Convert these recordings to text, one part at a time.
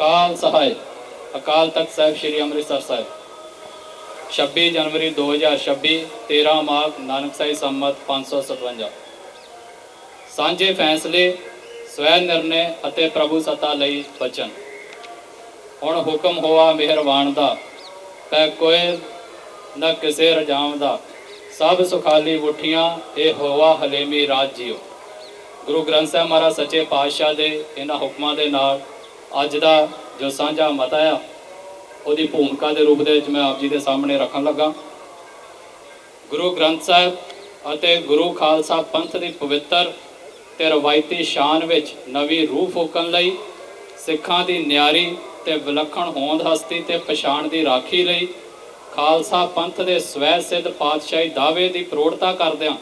ਅਕਾਲ ਸਹਾਇ ਅਕਾਲ ਤਖਤ ਸਾਹਿਬ ਸ੍ਰੀ ਅੰਮ੍ਰਿਤਸਰ ਸਾਹਿਬ। 26 ਜਨਵਰੀ 2026 13 ਮਾਘ ਨਾਨਕ ਸਾਈ ਸੰਮਤ 557 ਸਾਂਝੇ ਫੈਸਲੇ, ਸਵੈ ਨਿਰਣੇ ਅਤੇ ਪ੍ਰਭੂ ਸੱਤਾ ਲਈ ਬਚਨ। ਹੁਣ ਹੁਕਮ ਹੋਆ ਮਿਹਰਬਾਨ ਦਾ, ਪੈ ਕੋਈ ਨਾ ਕਿਸੇ ਰਜਾਮ ਦਾ। ਸਭ ਸੁਖਾਲੀ ਉਠੀਆਂ ਇਹ ਹੋਵਾ ਹਲੇਮੀ ਰਾਜ ਜੀਓ। ਗੁਰੂ ਗ੍ਰੰਥ ਸਾਹਿਬ ਮਹਾਰਾਜ ਸੱਚੇ ਪਾਤਸ਼ਾਹ ਦੇ ਇਹਨਾਂ ਹੁਕਮਾਂ ਦੇ ਨਾਲ ਅੱਜ ਦਾ ਜੋ ਸਾਂਝਾ ਮਤਾ ਆ, ਉਹਦੀ ਭੂਮਿਕਾ ਦੇ ਰੂਪ ਦੇ ਵਿੱਚ ਮੈਂ ਆਪ ਜੀ ਦੇ ਸਾਹਮਣੇ ਰੱਖਣ ਲੱਗਾ। ਗੁਰੂ ਗ੍ਰੰਥ ਸਾਹਿਬ ਅਤੇ ਗੁਰੂ ਖਾਲਸਾ ਪੰਥ ਦੀ ਪਵਿੱਤਰ ਤੇ ਰਵਾਇਤੀ ਸ਼ਾਨ ਵਿੱਚ ਨਵੀਂ ਰੂਹ ਫੂਕਣ ਲਈ, ਸਿੱਖਾਂ ਦੀ ਨਿਆਰੀ ਤੇ ਵਿਲੱਖਣ ਹੋਂਦ ਹਸਤੀ ਤੇ ਪਛਾਣ ਦੀ ਰਾਖੀ ਲਈ, ਖਾਲਸਾ ਪੰਥ ਦੇ ਸਵੈ ਸਿੱਧ ਪਾਤਸ਼ਾਹੀ ਦਾਅਵੇ ਦੀ ਪ੍ਰੋੜਤਾ ਕਰਦਿਆਂ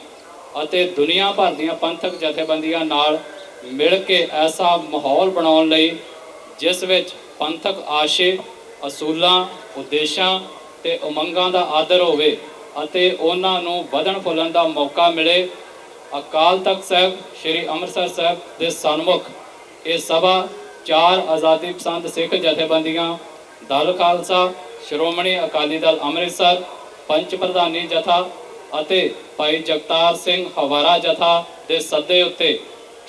ਅਤੇ ਦੁਨੀਆ ਭਰ ਦੀਆਂ ਪੰਥਕ ਜਥੇਬੰਦੀਆਂ ਨਾਲ ਮਿਲ ਕੇ ਐਸਾ ਮਾਹੌਲ ਬਣਾਉਣ ਲਈ ਜਿਸ ਵਿੱਚ ਪੰਥਕ ਆਸ਼ੇ, ਅਸੂਲਾਂ, ਉਦੇਸ਼ਾਂ ਤੇ ਉਮੰਗਾਂ ਦਾ ਆਦਰ ਹੋਵੇ ਅਤੇ ਉਹਨਾਂ ਨੂੰ ਵਧਣ ਫੁੱਲਣ ਦਾ ਮੌਕਾ ਮਿਲੇ, ਅਕਾਲ ਤਖਤ ਸਾਹਿਬ, ਸ੍ਰੀ ਅੰਮ੍ਰਿਤਸਰ ਸਾਹਿਬ ਦੇ ਸਨਮੁਖ। ਇਹ ਸਭਾ ਚਾਰ ਆਜ਼ਾਦੀ ਪਸੰਦ ਸਿੱਖ ਜਥੇਬੰਦੀਆਂ, ਦਲ ਖਾਲਸਾ, ਸ਼੍ਰੋਮਣੀ ਅਕਾਲੀ ਦਲ ਅੰਮ੍ਰਿਤਸਰ, ਪੰਚ ਪ੍ਰਧਾਨੀ ਜਥਾ ਅਤੇ ਭਾਈ ਜਗਤਾਰ ਸਿੰਘ ਹਵਾਰਾ ਜਥਾ ਦੇ ਸੱਦੇ ਉੱਤੇ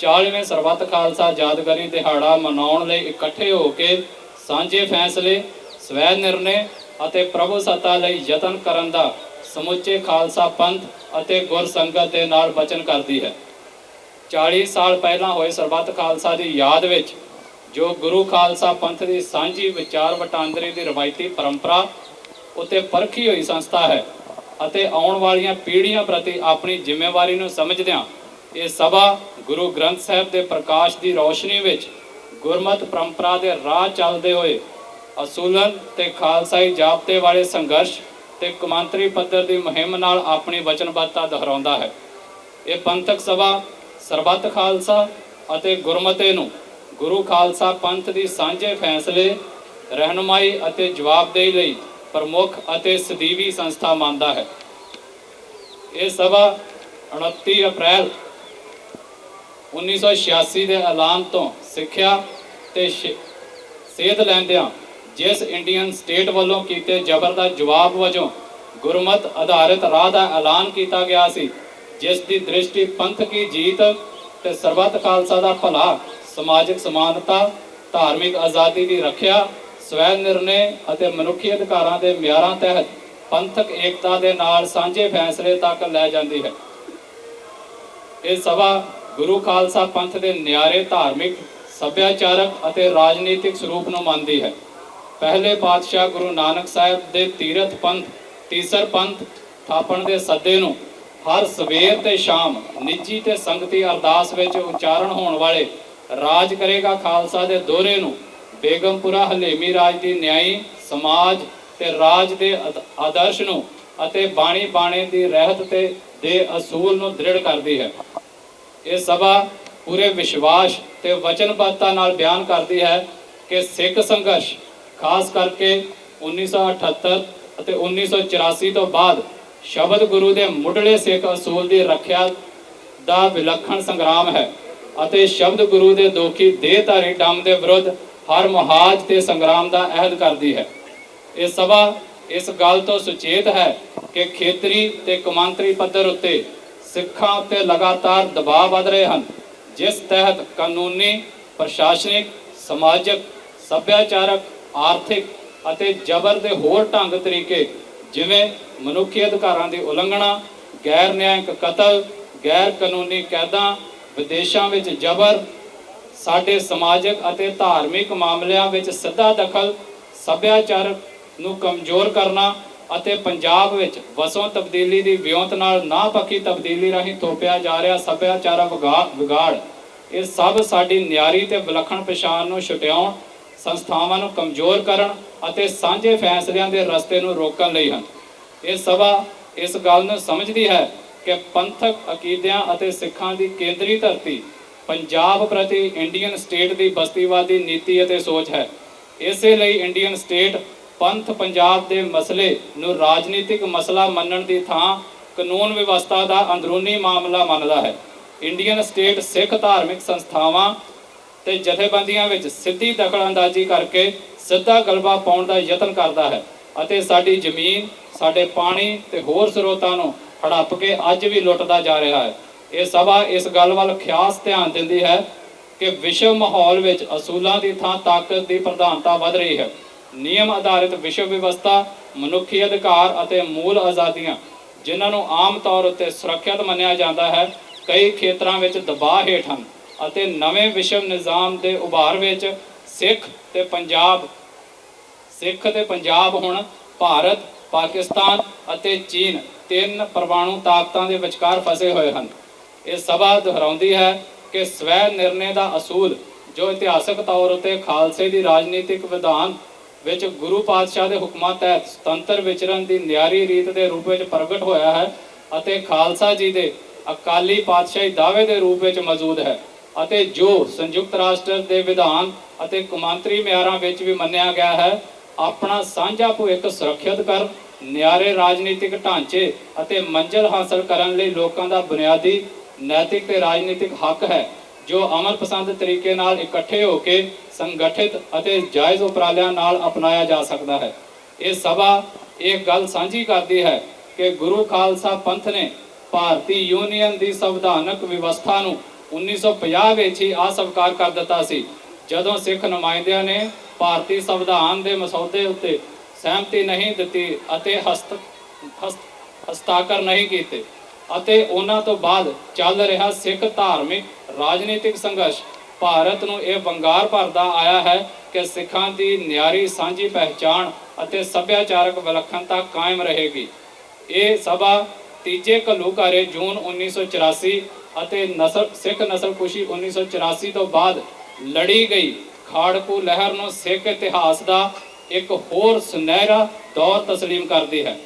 40ਵੇਂ ਸਰਬੱਤ ਖਾਲਸਾ ਯਾਦਗਾਰੀ ਦਿਹਾੜਾ ਮਨਾਉਣ ਲਈ ਇਕੱਠੇ ਹੋ ਕੇ ਸਾਂਝੇ ਫੈਸਲੇ, ਸਵੈ ਨਿਰਣੇ ਅਤੇ ਪ੍ਰਭੂ ਸੱਤਾ ਲਈ ਯਤਨ ਕਰਨ ਦਾ ਸਮੁੱਚੇ ਖਾਲਸਾ ਪੰਥ ਅਤੇ ਗੁਰ ਸੰਗਤ ਦੇ ਨਾਲ ਬਚਨ ਕਰਦੀ ਹੈ। 40 ਸਾਲ ਪਹਿਲਾਂ ਹੋਏ ਸਰਬੱਤ ਖਾਲਸਾ ਦੀ ਯਾਦ ਵਿੱਚ ਜੋ ਗੁਰੂ ਖਾਲਸਾ ਪੰਥ ਦੀ ਸਾਂਝੀ ਵਿਚਾਰ ਵਟਾਂਦਰੇ ਦੀ ਰਵਾਇਤੀ ਪਰੰਪਰਾ ਉਤੇ ਪਰਖੀ ਹੋਈ ਸੰਸਥਾ ਹੈ ਅਤੇ ਆਉਣ ਵਾਲੀਆਂ ਪੀੜ੍ਹੀਆਂ ਪ੍ਰਤੀ ਆਪਣੀ ਜ਼ਿੰਮੇਵਾਰੀ ਨੂੰ ਸਮਝਦਿਆਂ ਇਹ ਸਭਾ ਗੁਰੂ ਗ੍ਰੰਥ ਸਾਹਿਬ ਦੇ ਪ੍ਰਕਾਸ਼ ਦੀ ਰੌਸ਼ਨੀ ਵਿੱਚ ਗੁਰਮਤ ਪਰੰਪਰਾ ਦੇ ਰਾਹ ਚੱਲਦੇ ਹੋਏ ਅਸੂਲਨ ਤੇ ਖਾਲਸਾਈ ਜਾਬਤੇ ਵਾਲੇ ਸੰਘਰਸ਼ ਤੇ ਕਮਾਂਤਰੀ ਪੱਧਰ ਦੀ ਮੁਹਿੰਮ ਨਾਲ ਆਪਣੀ ਵਚਨਬੱਧਤਾ ਦੁਹਰਾਉਂਦਾ ਹੈ। ਇਹ ਪੰਥਕ ਸਭਾ ਸਰਬੱਤ ਖਾਲਸਾ ਅਤੇ ਗੁਰਮਤੇ ਨੂੰ ਗੁਰੂ ਖਾਲਸਾ ਪੰਥ ਦੀ ਸਾਂਝੇ ਫੈਸਲੇ, ਰਹਿਨਮਾਈ ਅਤੇ ਜਵਾਬਦੇਹੀ ਲਈ ਪ੍ਰਮੁੱਖ ਅਤੇ ਸਦੀਵੀ ਸੰਸਥਾ ਮੰਨਦਾ ਹੈ। ਇਹ ਸਭਾ 29 ਅਪ੍ਰੈਲ 1986 ਦੇ ਐਲਾਨ ਤੋਂ ਸਿੱਖਿਆ ਤੇ ਸੇਧ ਲੈਂਦਿਆਂ ਜਿਸ ਇੰਡੀਅਨ ਸਟੇਟ ਵੱਲੋਂ ਕੀਤੇ ਜ਼ਬਰ ਦਾ ਜਵਾਬ ਵਜੋਂ ਗੁਰਮਤ ਆਧਾਰਿਤ ਰਾਹ ਦਾ ਐਲਾਨ ਕੀਤਾ ਗਿਆ ਸੀ, ਜਿਸ ਦੀ ਦ੍ਰਿਸ਼ਟੀ ਪੰਥ ਕੀ ਜੀਤ ਤੇ ਸਰਬੱਤ ਖਾਲਸਾ ਦਾ ਭਲਾ, ਸਮਾਜਿਕ ਸਮਾਨਤਾ, ਧਾਰਮਿਕ ਆਜ਼ਾਦੀ ਦੀ ਰੱਖਿਆ, ਸਵੈ ਨਿਰਣੇ ਅਤੇ ਮਨੁੱਖੀ ਅਧਿਕਾਰਾਂ ਦੇ ਮਿਆਰਾਂ ਤਹਿਤ ਪੰਥਕ ਏਕਤਾ ਦੇ ਨਾਲ ਸਾਂਝੇ ਫੈਸਲੇ ਤੱਕ ਲੈ ਜਾਂਦੀ ਹੈ। ਇਹ ਸਭਾ ਗੁਰੂ ਖਾਲਸਾ ਪੰਥ ਦੇ ਨਿਆਰੇ ਧਾਰਮਿਕ, ਸੱਭਿਆਚਾਰਕ ਅਤੇ ਰਾਜਨੀਤਿਕ ਸਰੂਪ ਨੂੰ ਮੰਨਦੀ ਹੈ। ਪਹਿਲੇ ਪਾਤਸ਼ਾਹ ਗੁਰੂ ਨਾਨਕ ਸਾਹਿਬ ਦੇ ਤੀਰਥ ਪੰਥ, ਤੀਸਰ ਪੰਥ ਥਾਪਣ ਦੇ ਸੱਦੇ ਨੂੰ ਹਰ ਸਵੇਰ ਤੇ ਸ਼ਾਮ ਨਿੱਜੀ ਤੇ ਸੰਗਤੀ ਅਰਦਾਸ ਵਿੱਚ ਉਚਾਰਨ ਹੋਣ ਵਾਲੇ ਰਾਜ ਕਰੇਗਾ ਖਾਲਸਾ ਦੇ ਦੋਹਰੇ ਨੂੰ ਬੇਗਮਪੁਰਾ ਹਲੇਮੀ ਰਾਜ ਦੀ ਨਿਆਈ, ਸਮਾਜ ਤੇ ਰਾਜ ਦੇ ਆਦਰਸ਼ ਨੂੰ ਅਤੇ ਬਾਣੀ ਬਾਣੇ ਦੀ ਰਹਿਤ ਤੇ ਦੇ ਅਸੂਲ ਨੂੰ ਦ੍ਰਿੜ ਕਰਦੀ ਹੈ। ਇਹ ਸਭਾ ਪੂਰੇ ਵਿਸ਼ਵਾਸ ਤੇ ਵਚਨਬੱਧਤਾ ਨਾਲ ਬਿਆਨ ਕਰਦੀ ਹੈ ਕਿ ਸਿੱਖ ਸੰਘਰਸ਼, ਖਾਸ ਕਰਕੇ 1978 ਅਤੇ 1984 ਤੋਂ ਬਾਅਦ ਸ਼ਬਦ ਗੁਰੂ ਦੇ ਮੁੱਢਲੇ ਸਿੱਖ ਅਸੂਲ ਦੀ ਰੱਖਿਆ ਦਾ ਵਿਲੱਖਣ ਸੰਗਰਾਮ ਹੈ ਅਤੇ ਸ਼ਬਦ ਗੁਰੂ ਦੇ ਦੋਖੀ ਦੇਹਧਾਰੀ ਡੰਮ ਦੇ ਵਿਰੁੱਧ ਹਰ ਮੁਹਾਜ ਤੇ ਸੰਗਰਾਮ ਦਾ ਅਹਿਦ ਕਰਦੀ ਹੈ। ਇਹ ਸਭਾ ਇਸ ਗੱਲ ਤੋਂ ਸੁਚੇਤ ਹੈ ਕਿ ਖੇਤਰੀ ਤੇ ਕਮਾਂਤਰੀ ਪੱਧਰ ਉੱਤੇ ਸਿੱਖਾਂ ਉੱਤੇ ਲਗਾਤਾਰ ਦਬਾਅ ਵਧ ਰਹੇ ਹਨ, ਜਿਸ ਤਹਿਤ ਕਾਨੂੰਨੀ, ਪ੍ਰਸ਼ਾਸਨਿਕ, ਸਮਾਜਿਕ, ਸੱਭਿਆਚਾਰਕ, ਆਰਥਿਕ ਅਤੇ ਜ਼ਬਰ ਦੇ ਹੋਰ ਢੰਗ ਤਰੀਕੇ ਜਿਵੇਂ ਮਨੁੱਖੀ ਅਧਿਕਾਰਾਂ ਦੀ ਉਲੰਘਣਾ, ਗੈਰ ਨਿਆਂਕ ਕਤਲ, ਗੈਰ ਕਾਨੂੰਨੀ ਕੈਦਾਂ, ਵਿਦੇਸ਼ਾਂ ਵਿੱਚ ਜ਼ਬਰ, ਸਾਡੇ ਸਮਾਜਿਕ ਅਤੇ ਧਾਰਮਿਕ ਮਾਮਲਿਆਂ ਵਿੱਚ ਸਿੱਧਾ ਦਖਲ, ਸੱਭਿਆਚਾਰਕ ਨੂੰ ਕਮਜ਼ੋਰ ਕਰਨਾ ਅਤੇ ਪੰਜਾਬ ਵਿੱਚ ਵਸੋਂ ਤਬਦੀਲੀ ਦੀ ਵਿਉਂਤ ਨਾਲ ਨਾ ਪੱਕੀ ਤਬਦੀਲੀ ਰਾਹੀਂ ਥੋਪਿਆ ਜਾ ਰਿਹਾ ਸੱਭਿਆਚਾਰਕ ਵਿਗਾ- ਵਿਗਾੜ, ਇਹ ਸਭ ਸਾਡੀ ਨਿਆਰੀ ਤੇ ਵਿਲੱਖਣ ਪਛਾਣ ਨੂੰ ਛੁਟਿਆਉਣ, ਸੰਸਥਾਵਾਂ ਨੂੰ ਕਮਜ਼ੋਰ ਕਰਨ ਅਤੇ ਸਾਂਝੇ ਫੈਸਲਿਆਂ ਦੇ ਰਸਤੇ ਨੂੰ ਰੋਕਣ ਲਈ ਹਨ। ਇਹ ਸਭਾ ਇਸ ਗੱਲ ਨੂੰ ਸਮਝਦੀ ਹੈ ਕਿ ਪੰਥਕ ਅਕੀਦਿਆਂ ਅਤੇ ਸਿੱਖਾਂ ਦੀ ਕੇਂਦਰੀ ਧਰਤੀ ਪੰਜਾਬ ਪ੍ਰਤੀ ਇੰਡੀਅਨ ਸਟੇਟ ਦੀ ਬਸਤੀਵਾਦੀ ਨੀਤੀ ਅਤੇ ਸੋਚ ਹੈ। ਇਸੇ ਲਈ ਇੰਡੀਅਨ ਸਟੇਟ ਪੰਥ ਪੰਜਾਬ ਦੇ ਮਸਲੇ ਨੂੰ ਰਾਜਨੀਤਿਕ ਮਸਲਾ ਮੰਨਣ ਦੀ ਥਾਂ ਕਾਨੂੰਨ ਵਿਵਸਥਾ ਦਾ ਅੰਦਰੂਨੀ ਮਾਮਲਾ ਮੰਨਦਾ ਹੈ। ਇੰਡੀਅਨ ਸਟੇਟ ਸਿੱਖ ਧਾਰਮਿਕ ਸੰਸਥਾਵਾਂ ਤੇ ਜਥੇਬੰਦੀਆਂ ਵਿੱਚ ਸਿੱਧੀ ਦਖਲਅੰਦਾਜ਼ੀ ਕਰਕੇ ਸਿੱਧਾ ਗਲਬਾ ਪਾਉਣ ਦਾ ਯਤਨ ਕਰਦਾ ਹੈ ਅਤੇ ਸਾਡੀ ਜ਼ਮੀਨ, ਸਾਡੇ ਪਾਣੀ ਤੇ ਹੋਰ ਸਰੋਤਾਂ ਨੂੰ ਹੜੱਪ ਕੇ ਅੱਜ ਵੀ ਲੁੱਟਦਾ ਜਾ ਰਿਹਾ ਹੈ। ਇਹ ਸਭਾ ਇਸ ਗੱਲ ਵੱਲ ਖਿਆਸ ਧਿਆਨ ਦਿੰਦੀ ਹੈ ਕਿ ਵਿਸ਼ਵ ਮਾਹੌਲ ਵਿੱਚ ਅਸੂਲਾਂ ਦੀ ਥਾਂ ਤਾਕਤ ਦੀ ਪ੍ਰਧਾਨਤਾ ਵੱਧ ਰਹੀ ਹੈ। ਨਿਯਮ ਆਧਾਰਿਤ ਵਿਸ਼ਵ ਵਿਵਸਥਾ, ਮਨੁੱਖੀ ਅਧਿਕਾਰ ਅਤੇ ਮੂਲ ਆਜ਼ਾਦੀਆਂ, ਜਿਨ੍ਹਾਂ ਨੂੰ ਆਮ ਤੌਰ ਉੱਤੇ ਸੁਰੱਖਿਅਤ ਮੰਨਿਆ ਜਾਂਦਾ ਹੈ, ਕਈ ਖੇਤਰਾਂ ਵਿੱਚ ਦਬਾਅ ਹੇਠ ਹਨ ਅਤੇ ਨਵੇਂ ਵਿਸ਼ਵ ਨਿਜ਼ਾਮ ਦੇ ਉਭਾਰ ਵਿੱਚ ਸਿੱਖ ਤੇ ਪੰਜਾਬ, ਸਿੱਖ ਤੇ ਪੰਜਾਬ ਹੁਣ ਭਾਰਤ, ਪਾਕਿਸਤਾਨ ਅਤੇ ਚੀਨ ਤਿੰਨ ਪਰਮਾਣੂ ਤਾਕਤਾਂ ਦੇ ਵਿਚਕਾਰ ਫਸੇ ਹੋਏ ਹਨ। ਇਹ ਸਭਾ ਦੁਹਰਾਉਂਦੀ ਹੈ ਕਿ ਸਵੈ ਨਿਰਣੇ ਦਾ ਅਸੂਲ ਜੋ ਇਤਿਹਾਸਕ ਤੌਰ ਉਤੇ ਖਾਲਸੇ ਦੀ ਰਾਜਨੀਤਿਕ ਵਿਧਾਨ ਵਿੱਚ ਗੁਰੂ ਪਾਤਸ਼ਾਹ ਦੇ ਹੁਕਮਾਂ ਤਹਿਤ ਸੁਤੰਤਰ ਵਿਚਰਨ ਦੀ ਨਿਆਰੀ ਰੀਤ ਦੇ ਰੂਪ ਵਿੱਚ ਪ੍ਰਗਟ ਹੋਇਆ ਹੈ ਅਤੇ ਖਾਲਸਾ ਜੀ ਦੇ ਅਕਾਲੀ ਪਾਤਸ਼ਾਹੀ ਦਾਅਵੇ ਦੇ ਰੂਪ ਵਿੱਚ ਮੌਜੂਦ ਹੈ ਅਤੇ ਜੋ ਸੰਯੁਕਤ ਰਾਸ਼ਟਰ ਦੇ ਵਿਧਾਨ ਅਤੇ ਕੌਮਾਂਤਰੀ ਮਿਆਰਾਂ ਵਿੱਚ ਵੀ ਮੰਨਿਆ ਗਿਆ ਹੈ, ਆਪਣਾ ਸਾਂਝਾ ਭਵਿੱਖ ਸੁਰੱਖਿਅਤ ਕਰ ਨਿਆਰੇ ਰਾਜਨੀਤਿਕ ਢਾਂਚੇ ਅਤੇ ਮੰਜ਼ਲ ਹਾਸਲ ਕਰਨ ਲਈ ਲੋਕਾਂ ਦਾ ਬੁਨਿਆਦੀ, ਨੈਤਿਕ ਤੇ ਰਾਜਨੀਤਿਕ ਹੱਕ ਹੈ। ਜੋ ਅਮਰ ਪਸੰਦ ਤਰੀਕੇ ਨਾਲ ਇਕੱਠੇ ਹੋ ਕੇ ਸੰਗਠਿਤ ਅਤੇ ਜਾਇਜ਼ ਉਪਰਾਲਿਆਂ ਨਾਲ ਅਪਣਾਇਆ ਜਾ ਸਕਦਾ ਹੈ। ਇਹ ਸਭਾ ਇਹ ਗੱਲ ਸਾਂਝੀ ਕਰਦੀ ਹੈ ਕਿ ਗੁਰੂ ਖਾਲਸਾ ਪੰਥ ਨੇ ਭਾਰਤੀ ਯੂਨੀਅਨ ਦੀ ਸੰਵਿਧਾਨਕ ਵਿਵਸਥਾ ਨੂੰ 1950 ਵਿੱਚ ਹੀ ਅਸਵੀਕਾਰ ਕਰ ਦਿੱਤਾ ਸੀ। ਜਦੋਂ ਸਿੱਖ ਨੁਮਾਇੰਦਿਆਂ ਨੇ ਭਾਰਤੀ ਸੰਵਿਧਾਨ ਦੇ ਮਸੌਦੇ ਉੱਤੇ ਸਹਿਮਤੀ ਨਹੀਂ ਦਿੱਤੀ ਅਤੇ ਹਸਤ- ਹਸਤਾਖਰ ਨਹੀਂ ਕੀਤੇ ਅਤੇ ਉਹਨਾਂ ਤੋਂ ਬਾਅਦ ਚੱਲ ਰਿਹਾ ਸਿੱਖ ਧਾਰਮਿਕ ਰਾਜਨੀਤਿਕ ਸੰਘਰਸ਼। ਭਾਰਤ ਨੂੰ ਇਹ ਵੰਗਾਰ ਭਰਦਾ ਆਇਆ ਹੈ ਕਿ ਸਿੱਖਾਂ ਦੀ ਨਿਆਰੀ ਸਾਂਝੀ ਪਹਿਚਾਣ ਅਤੇ ਸੱਭਿਆਚਾਰਕ ਵਿਲੱਖਣਤਾ ਕਾਇਮ ਰਹੇਗੀ। ਇਹ ਸਭਾ ਤੀਜੇ ਘੱਲੂਘਾਰੇ ਜੂਨ 1984 ਅਤੇ ਨਸਲ, ਸਿੱਖ ਨਸਲਕੁਸ਼ੀ 1984 ਤੋਂ ਬਾਅਦ ਲੜੀ ਗਈ। ਖਾੜਕੂ ਲਹਿਰ ਨੂੰ ਸਿੱਖ ਇਤਿਹਾਸ ਦਾ ਇੱਕ ਹੋਰ ਸੁਨਹਿਰਾ ਦੌਰ ਤਸਲੀਮ ਕਰਦੀ ਹੈ।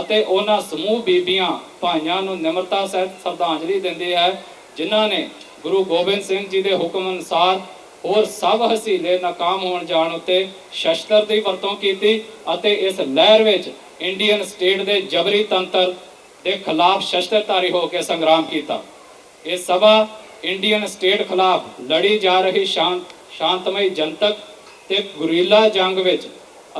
ਅਤੇ ਉਹਨਾਂ ਸਮੂਹ ਬੀਬੀਆਂ ਭਾਈਆਂ ਨੂੰ ਨਿਮਰਤਾ ਸਹਿਤ ਸ਼ਰਧਾਂਜਲੀ ਦਿੰਦੀ ਹੈ, ਜਿਨ੍ਹਾਂ ਨੇ ਗੁਰੂ ਗੋਬਿੰਦ ਸਿੰਘ ਜੀ ਦੇ ਹੁਕਮ ਅਨੁਸਾਰ ਹੋਰ ਸਭ ਹਸੀਲੇ ਨਾਕਾਮ ਹੋਣ ਜਾਣ ਉੱਤੇ ਸ਼ਸਤਰ ਦੀ ਵਰਤੋਂ ਕੀਤੀ ਅਤੇ ਇਸ ਲਹਿਰ ਵਿੱਚ ਇੰਡੀਅਨ ਸਟੇਟ ਦੇ ਜਬਰੀ ਤੰਤਰ ਦੇ ਖਿਲਾਫ ਸ਼ਸਤਰਧਾਰੀ ਹੋ ਕੇ ਸੰਗਰਾਮ ਕੀਤਾ। ਇਹ ਸਭਾ ਇੰਡੀਅਨ ਸਟੇਟ ਖਿਲਾਫ ਲੜੀ ਜਾ ਰਹੀ ਸ਼ਾਂਤ, ਸ਼ਾਂਤਮਈ ਜਨਤਕ ਤੇ ਗੁਰੀਲਾ ਜੰਗ ਵਿੱਚ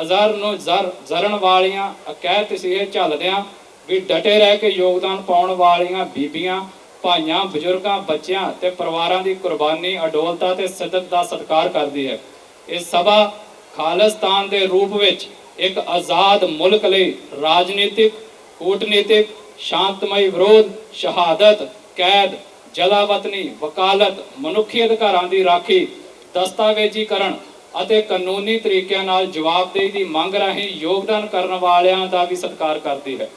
ਅਜ਼ਰ ਨੂੰ ਜ਼ਰ, ਜ਼ਰਨ ਵਾਲੀਆਂ ਅਕੈਤ ਤਸੀਹੇ ਝੱਲਦਿਆਂ ਵੀ ਡਟੇ ਰਹਿ ਕੇ ਯੋਗਦਾਨ ਪਾਉਣ ਵਾਲੀਆਂ ਬੀਬੀਆਂ, ਭਾਈਆਂ, ਬਜ਼ੁਰਗਾਂ, ਬੱਚਿਆਂ ਤੇ ਪਰਿਵਾਰਾਂ ਦੀ ਕੁਰਬਾਨੀ, ਅਡੋਲਤਾ ਤੇ ਸਿੱਦਤ ਦਾ ਸਤਿਕਾਰ ਕਰਦੀ ਹੈ। ਇਹ ਸਭਾ ਖਾਲਿਸਤਾਨ ਦੇ ਰੂਪ ਵਿੱਚ ਇੱਕ ਆਜ਼ਾਦ ਮੁਲਕ ਲਈ ਰਾਜਨੀਤਿਕ, ਕੂਟਨੀਤਿਕ, ਸ਼ਾਂਤਮਈ ਵਿਰੋਧ, ਸ਼ਹਾਦਤ, ਕੈਦ, ਜਲਾਵਤਨੀ, ਵਕਾਲਤ, ਮਨੁੱਖੀ ਅਧਿਕਾਰਾਂ ਦੀ ਰਾਖੀ, ਦਸਤਾਵੇਜ਼ੀਕਰਨ ਅਤੇ ਕਾਨੂੰਨੀ ਤਰੀਕਿਆਂ ਨਾਲ ਜਵਾਬਦੇਹੀ ਦੀ ਮੰਗ ਰਾਹੀਂ ਯੋਗਦਾਨ ਕਰਨ ਵਾਲਿਆਂ ਦਾ ਵੀ ਸਤਿਕਾਰ ਕਰਦੀ ਹੈ।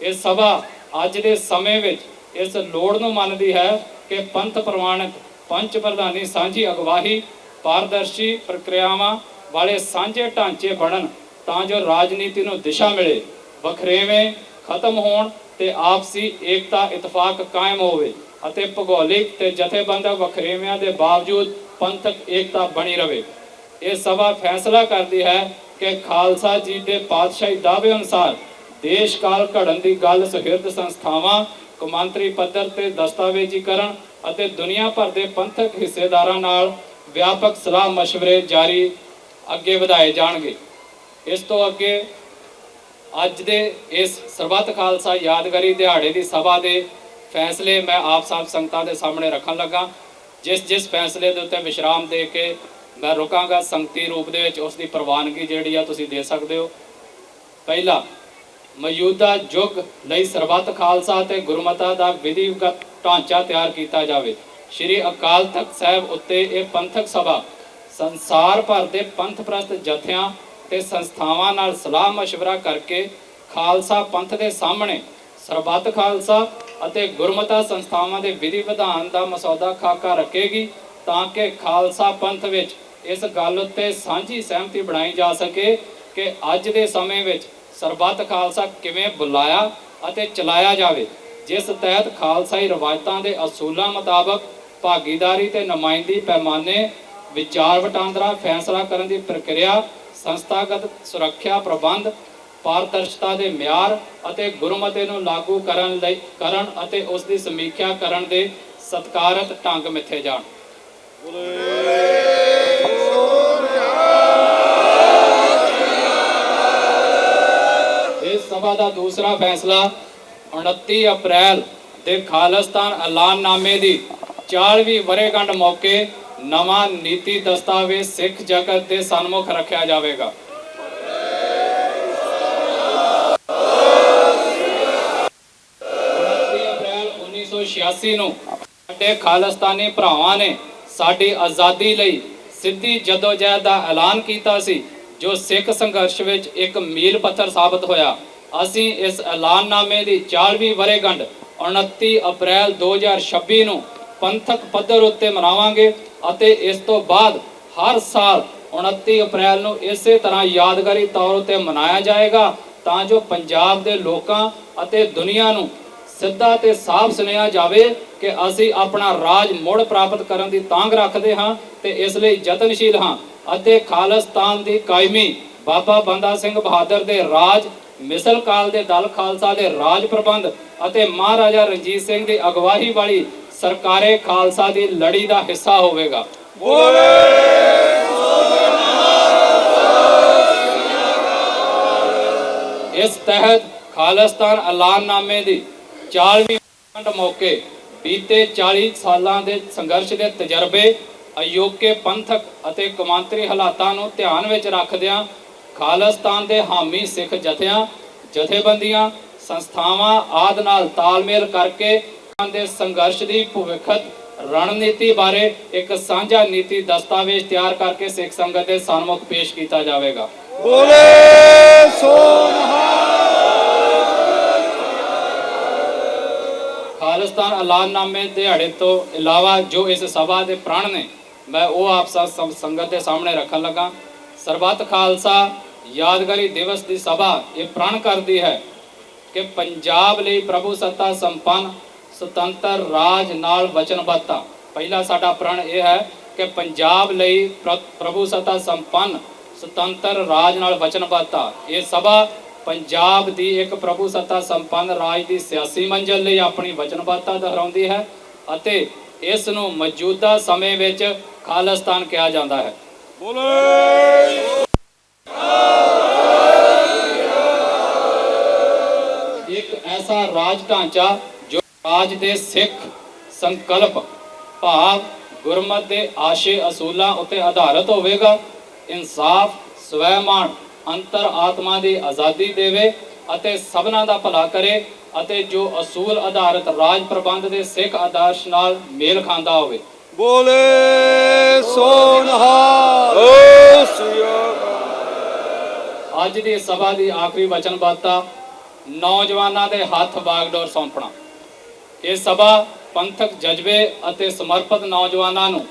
ਇਹ ਸਭਾ ਅੱਜ ਦੇ ਸਮੇਂ ਵਿੱਚ ਇਸ ਲੋੜ ਨੂੰ ਮੰਨਦੀ ਹੈ ਕਿ ਪੰਥ ਪ੍ਰਮਾਣਿਤ ਪੰਚ ਪ੍ਰਧਾਨੀ, ਸਾਂਝੀ ਅਗਵਾਹੀ, ਪਾਰਦਰਸ਼ੀ ਪ੍ਰਕਿਰਿਆਵਾਂ ਵਾਲੇ ਸਾਂਝੇ ਢਾਂਚੇ ਬਣਨ ਤਾਂ ਜੋ ਰਾਜਨੀਤੀ ਨੂੰ ਦਿਸ਼ਾ ਮਿਲੇ, ਵਖਰੇਵੇਂ ਖਤਮ ਹੋਣ ਤੇ ਆਪਸੀ ਏਕਤਾ, ਇਤਫਾਕ ਕਾਇਮ ਹੋਵੇ ਅਤੇ ਭੂਗੋਲਿਕ ਤੇ ਜਥੇਬੰਦਕ ਵਖਰੇਵਿਆਂ ਦੇ ਬਾਵਜੂਦ ਪੰਥਕ ਏਕਤਾ ਬਣੀ ਰਹੇ। ਇਹ ਸਭਾ ਫੈਸਲਾ ਕਰਦੀ ਹੈ ਕਿ ਖਾਲਸਾ ਜੀ ਦੇ ਪਾਤਸ਼ਾਹੀ ਦਾਅਵੇ ਅਨੁਸਾਰ ਦੇਸ਼ ਕਾਲ ਘੜਨ ਦੀ ਗੱਲ ਸੁਹਿਰਦ ਸੰਸਥਾਵਾਂ, ਕੌਮਾਂਤਰੀ ਪੱਧਰ ਤੇ ਦਸਤਾਵੇਜ਼ੀਕਰਨ ਅਤੇ ਦੁਨੀਆ ਭਰ ਦੇ ਪੰਥਕ ਹਿੱਸੇਦਾਰਾਂ ਨਾਲ ਵਿਆਪਕ ਸਲਾਹ مشਵਰੇ ਜਾਰੀ ਅੱਗੇ ਵਧਾਏ ਜਾਣਗੇ। ਇਸ ਤੋਂ ਅੱਗੇ ਅੱਜ ਦੇ ਇਸ ਸਰਬੱਤ ਖਾਲਸਾ ਯਾਦਗਾਰੀ ਦਿਹਾੜੇ ਦੀ ਸਭਾ ਦੇ ਫੈਸਲੇ ਮੈਂ ਆਪ ਸਭ ਸੰਗਤਾਂ ਦੇ ਸਾਹਮਣੇ ਰੱਖਣ ਲੱਗਾ। ਜਿਸ ਜਿਸ ਫੈਸਲੇ ਦੇ ਉੱਤੇ ਵਿਸ਼ਰਾਮ ਦੇ ਕੇ ਮੈਂ ਰੁਕਾਂਗਾ ਸੰਗਤੀ ਰੂਪ ਦੇ ਵਿੱਚ ਉਸ ਦੀ ਪ੍ਰਵਾਨਗੀ ਜਿਹੜੀ ਆ ਤੁਸੀਂ ਦੇ ਸਕਦੇ ਹੋ। ਪਹਿਲਾ, ਮੌਜੂਦਾ ਯੁੱਗ ਲਈ ਸਰਬੱਤ ਖਾਲਸਾ ਤੇ ਗੁਰਮਤਾ ਦਾ ਵਿਧੀਗਤ ਢਾਂਚਾ ਤਿਆਰ ਕੀਤਾ ਜਾਵੇ। ਸ਼੍ਰੀ ਅਕਾਲ ਤਖਤ ਸਾਹਿਬ ਉੱਤੇ ਇਹ ਪੰਥਕ ਸਭਾ ਸੰਸਾਰ ਭਰ ਦੇ ਪੰਥ ਪ੍ਰਸਤ ਜਥਿਆਂ ਤੇ ਸੰਸਥਾਵਾਂ ਨਾਲ ਸਲਾਹ مشਵਰਾ ਕਰਕੇ ਖਾਲਸਾ ਪੰਥ ਦੇ ਸਾਹਮਣੇ ਸਰਬੱਤ ਖਾਲਸਾ ਅਤੇ ਗੁਰਮਤਾ ਸੰਸਥਾਵਾਂ ਦੇ ਵਿਧੀ ਵਿਧਾਨ ਦਾ ਮਸੌਦਾ ਖਾਕਾ ਰੱਖੇਗੀ ਤਾਂ ਕਿ ਖਾਲਸਾ ਪੰਥ ਵਿੱਚ ਇਸ ਗੱਲ ਉੱਤੇ ਸਾਂਝੀ ਸਹਿਮਤੀ ਬਣਾਈ ਜਾ ਸਕੇ ਕਿ ਅੱਜ ਦੇ ਸਮੇਂ ਵਿੱਚ ਸਰਬੱਤ ਖਾਲਸਾ ਕਿਵੇਂ ਬੁਲਾਇਆ ਅਤੇ ਚਲਾਇਆ ਜਾਵੇ, ਜਿਸ ਤਹਿਤ ਖਾਲਸਾਈ ਰਵਾਇਤਾਂ ਦੇ ਅਸੂਲਾਂ ਮੁਤਾਬਕ ਭਾਗੀਦਾਰੀ ਤੇ ਨੁਮਾਇੰਦੀ ਪੈਮਾਨੇ, ਵਿਚਾਰ ਵਟਾਂਦਰਾ, ਫੈਸਲਾ ਕਰਨ ਦੀ ਪ੍ਰਕਿਰਿਆ, ਸੰਸਥਾਗਤ ਸੁਰੱਖਿਆ ਪ੍ਰਬੰਧ, ਪਾਰਦਰਸ਼ਤਾ ਦੇ ਮਿਆਰ ਅਤੇ ਗੁਰਮਤਿ ਨੂੰ ਲਾਗੂ ਕਰਨ ਲਈ ਕਰਨ ਅਤੇ ਉਸ ਦੀ ਸਮੀਖਿਆ ਕਰਨ ਦੇ ਸਤਕਾਰਤ ਢੰਗ ਮਿੱਥੇ ਜਾਣ। ਬੋਲੇ ਸਭਾ ਦਾ ਦੂਸਰਾ ਫੈਸਲਾ 29 ਅਪ੍ਰੈਲ ਦੇ ਖਾਲਿਸਤਾਨ ਐਲਾਨਨਾਮੇ ਦੀ। 40ਵੀਂ ਵਰ੍ਹੇਗੰਢ ਮੌਕੇ ਨਵਾਂ ਨੀਤੀ ਦਸਤਾਵੇਜ਼ ਸਿੱਖ ਜਗਤ ਦੇ ਸਨਮੁਖ ਰੱਖਿਆ ਜਾਵੇਗਾ। ਨੂੰ ਸਾਡੇ ਖਾਲਿਸਤਾਨੀ ਭਰਾਵਾਂ ਨੇ ਸਾਡੀ ਆਜ਼ਾਦੀ ਲਈ ਸਿੱਧੀ ਜਦੋਜਹਿਦ ਦਾ ਐਲਾਨ ਕੀਤਾ ਸੀ, ਜੋ ਸਿੱਖ ਸੰਘਰਸ਼ ਵਿੱਚ ਇੱਕ ਮੀਲ ਪੱਥਰ ਸਾਬਤ ਹੋਇਆ। ਅਸੀਂ ਇਸ ਐਲਾਨਨਾਮੇ ਦੀ 40ਵੀਂ ਵਰ੍ਹੇਗੰਢ 29 ਅਪ੍ਰੈਲ 2026 ਨੂੰ ਪੰਥਕ ਪੱਧਰ ਉੱਤੇ ਮਨਾਵਾਂਗੇ ਅਤੇ ਇਸ ਤੋਂ ਬਾਅਦ ਹਰ ਸਾਲ 29 ਅਪ੍ਰੈਲ ਨੂੰ ਇਸੇ ਤਰ੍ਹਾਂ ਯਾਦਗਾਰੀ ਤੌਰ ਉੱਤੇ ਮਨਾਇਆ ਜਾਏਗਾ ਤਾਂ ਜੋ ਪੰਜਾਬ ਦੇ ਲੋਕਾਂ ਅਤੇ ਦੁਨੀਆ ਨੂੰ ਸਿੱਧਾ ਤੇ ਸਾਫ਼ ਸੁਨੇਹਾ ਜਾਵੇ ਕਿ ਅਸੀਂ ਆਪਣਾ ਰਾਜ ਮੁੜ ਪ੍ਰਾਪਤ ਕਰਨ ਦੀ ਤਾਂਗ ਰੱਖਦੇ ਹਾਂ ਤੇ ਇਸ ਲਈ ਯਤਨਸ਼ੀਲ ਹਾਂ ਅਤੇ ਖਾਲਿਸਤਾਨ ਦੀ ਕਾਇਮੀ ਬਾਬਾ ਬੰਦਾ ਸਿੰਘ ਬਹਾਦਰ ਦੇ ਰਾਜ ਮਿਸਲ ਕਾਲ ਦੇ ਦਲ ਖਾਲਸਾ ਦੇ ਰਾਜ ਪ੍ਰਬੰਧ ਅਤੇ ਮਹਾਰਾਜਾ ਰਣਜੀਤ ਸਿੰਘ ਦੀ ਅਗਵਾਈ ਵਾਲੀ ਸਰਕਾਰੇ ਖਾਲਸਾ ਦੀ ਲੜੀ ਦਾ ਹਿੱਸਾ ਹੋਵੇਗਾ। ਇਸ ਤਹਿਤ ਖਾਲਿਸਤਾਨ ਐਲਾਨਨਾਮੇ ਦੀ 40ਵੀਂ ਵੰਡ ਮੌਕੇ ਬੀਤੇ 40 ਸਾਲਾਂ ਦੇ ਸੰਘਰਸ਼ ਦੇ ਤਜਰਬੇ ਅਯੋਕੇ ਪੰਥਕ ਅਤੇ ਕੌਮਾਂਤਰੀ ਹਾਲਾਤਾਂ ਨੂੰ ਧਿਆਨ ਵਿੱਚ ਰੱਖਦਿਆਂ ਖਾਲਿਸਤਾਨ ਦੇ ਹਾਮੀ ਸਿੱਖ ਜਥਿਆਂ ਜਥੇਬੰਦੀਆਂ ਸੰਸਥਾਵਾਂ ਆਦਿ ਨਾਲ ਤਾਲਮੇਲ ਕਰਕੇ ਦੇ ਸੰਘਰਸ਼ ਦੀ ਭਵਿੱਖਤ ਰਣਨੀਤੀ ਬਾਰੇ ਇੱਕ ਸਾਂਝਾ ਨੀਤੀ ਦਸਤਾਵੇਜ਼ ਤਿਆਰ ਕਰਕੇ ਸਿੱਖ ਸੰਗਤ ਦੇ ਸਨਮੁਖ ਪੇਸ਼ ਕੀਤਾ ਜਾਵੇਗਾ। ਬੋਲੇ ਸੋਨਹਾ ਖਾਲਿਸਤਾਨ ਐਲਾਨਨਾਮੇ ਦਿਹਾੜੇ ਤੋਂ ਇਲਾਵਾ ਜੋ ਇਸ ਸਭਾ ਦੇ ਪ੍ਰਣ ਨੇ ਮੈਂ ਉਹ ਆਪ ਸੰਗਤ ਦੇ ਸਾਹਮਣੇ ਰੱਖਣ ਲੱਗਾ। ਸਰਬੱਤ ਖਾਲਸਾ ਯਾਦਗਾਰੀ ਦਿਵਸ ਦੀ ਸਭਾ ਇਹ ਪ੍ਰਣ ਕਰਦੀ ਹੈ ਕਿ ਪੰਜਾਬ ਲਈ ਪ੍ਰਭੂ ਸੱਤਾ ਸੰਪੰਨ, ਸੁਤੰਤਰ ਰਾਜ ਨਾਲ ਵਚਨਬੱਧਤਾ ਪਹਿਲਾ ਸਾਡਾ ਪ੍ਰਣ ਇਹ ਹੈ ਕਿ ਪੰਜਾਬ ਲਈ ਪ੍ਰ- ਪ੍ਰਭੂ ਸੱਤਾ ਸੰਪੰਨ, ਸੁਤੰਤਰ ਰਾਜ ਨਾਲ ਵਚਨਬੱਧਤਾ ਇਹ ਸਭਾ ਪੰਜਾਬ ਦੀ ਇੱਕ ਪ੍ਰਭੂ ਸੱਤਾ ਸੰਪੰਨ ਰਾਜ ਦੀ ਸਿਆਸੀ ਮੰਜ਼ਿਲ ਲਈ ਆਪਣੀ ਵਚਨਬੱਧਤਾ ਦੁਹਰਾਉਂਦੀ ਹੈ ਅਤੇ ਇਸ ਨੂੰ ਮੌਜੂਦਾ ਸਮੇਂ ਵਿੱਚ ਖਾਲਿਸਤਾਨ ਕਿਹਾ ਜਾਂਦਾ ਹੈ। ਬੋਲੇ। ਇੱਕ ਐਸਾ ਰਾਜ ਢਾਂਚਾ ਜੋ ਰਾਜ ਦੇ ਸਿੱਖ ਸੰਕਲਪ, ਭਾਵ, ਗੁਰਮਤ ਦੇ ਆਸ਼ੇ ਅਸੂਲਾਂ ਉੱਤੇ ਆਧਾਰਿਤ ਹੋਵੇਗਾ। ਇਨਸਾਫ ਸਵੈਮਾਨ ਅੰਤਰ ਆਤਮਾ ਦੀ ਆਜ਼ਾਦੀ ਦੇਵੇ ਅਤੇ ਸਭਨਾਂ ਦਾ ਭਲਾ ਕਰੇ ਅਤੇ ਜੋ ਅਸੂਲ ਆਧਾਰਿਤ ਰਾਜ ਪ੍ਰਬੰਧ ਦੇ ਸਿੱਖ ਆਦਰਸ਼ ਨਾਲ ਮੇਲ ਖਾਂਦਾ ਹੋਵੇ। ਬੋਲੇ ਸੋਨਹਾ ਅੱਜ ਦੀ ਸਭਾ ਦੀ ਆਖਰੀ ਵਚਨਬੱਧਤਾ ਨੌਜਵਾਨਾਂ ਦੇ ਹੱਥ ਬਾਗਡੋਰ ਸੌਂਪਣਾ। ਇਹ ਸਭਾ ਪੰਥਕ ਜਜ਼ਬੇ ਅਤੇ ਸਮਰਪਿਤ ਨੌਜਵਾਨਾਂ ਨੂੰ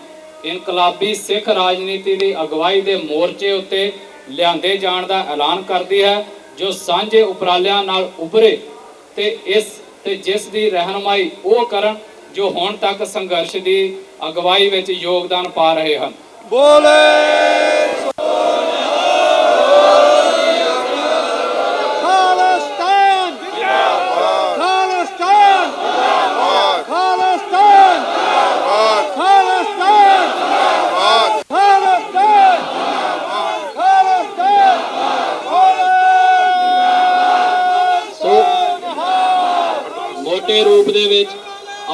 ਇਨਕਲਾਬੀ ਸਿੱਖ ਰਾਜਨੀਤੀ ਦੀ ਅਗਵਾਈ ਦੇ ਮੋਰਚੇ ਉੱਤੇ ਲਿਆਂਦੇ ਜਾਣ ਦਾ ਐਲਾਨ ਕਰਦੀ ਹੈ, ਜੋ ਸਾਂਝੇ ਉਪਰਾਲਿਆਂ ਨਾਲ ਉਭਰੇ ਤੇ ਇਸ ਤੇ ਜਿਸ ਦੀ ਰਹਿਨਮਾਈ ਉਹ ਕਰਨ ਜੋ ਹੁਣ ਤੱਕ ਸੰਘਰਸ਼ ਦੀ ਅਗਵਾਈ ਵਿੱਚ ਯੋਗਦਾਨ ਪਾ ਰਹੇ ਹਨ। ਬੋਲੇ ਖਾਲਿਸਤਾਨ ਜਿੰਦਾਬਾਦ ਖਾਲਿਸਤਾਨ ਜਿੰਦਾਬਾਦ ਖਾਲਿਸਤਾਨ ਜਿੰਦਾਬਾਦ ਖਾਲਿਸਤਾਨ ਜਿੰਦਾਬਾਦ ਖਾਲਿਸਤਾਨ ਜਿੰਦਾਬਾਦ ਖਾਲਿਸਤਾਨ ਸੋ ਮੋٹے ਰੂਪ ਦੇ ਵਿੱਚ